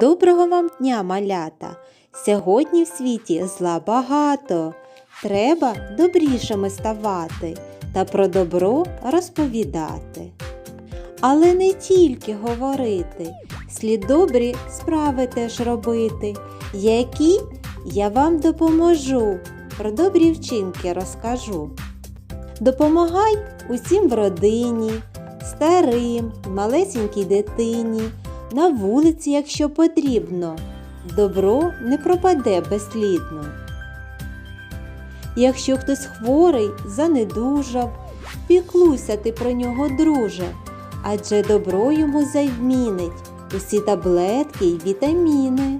Доброго вам дня, малята! Сьогодні в світі зла багато. Треба добрішими ставати та про добро розповідати. Але не тільки говорити, слід добрі справи теж робити, які я вам допоможу, про добрі вчинки розкажу. Допомагай усім в родині, старим, малесенькій дитині, на вулиці, якщо потрібно. Добро не пропаде безслідно. Якщо хтось хворий, занедужав, піклуйся ти про нього, друже, адже добро йому займінить усі таблетки й вітаміни.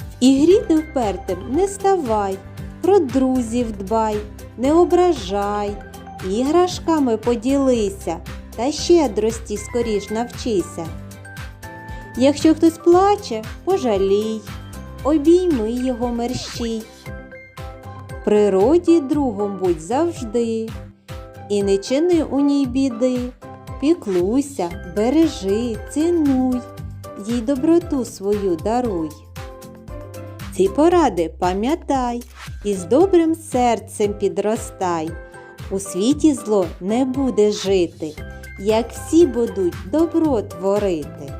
В ігрі ти впертим не ставай, про друзів дбай, не ображай, іграшками поділися та щедрості скоріш навчися. Якщо хтось плаче, пожалій, обійми його мерщій. Природі другом будь завжди, і не чини у ній біди, піклуйся, бережи, цінуй, їй доброту свою даруй. Ці поради пам'ятай і з добрим серцем підростай. У світі зло не буде жити, як всі будуть добро творити.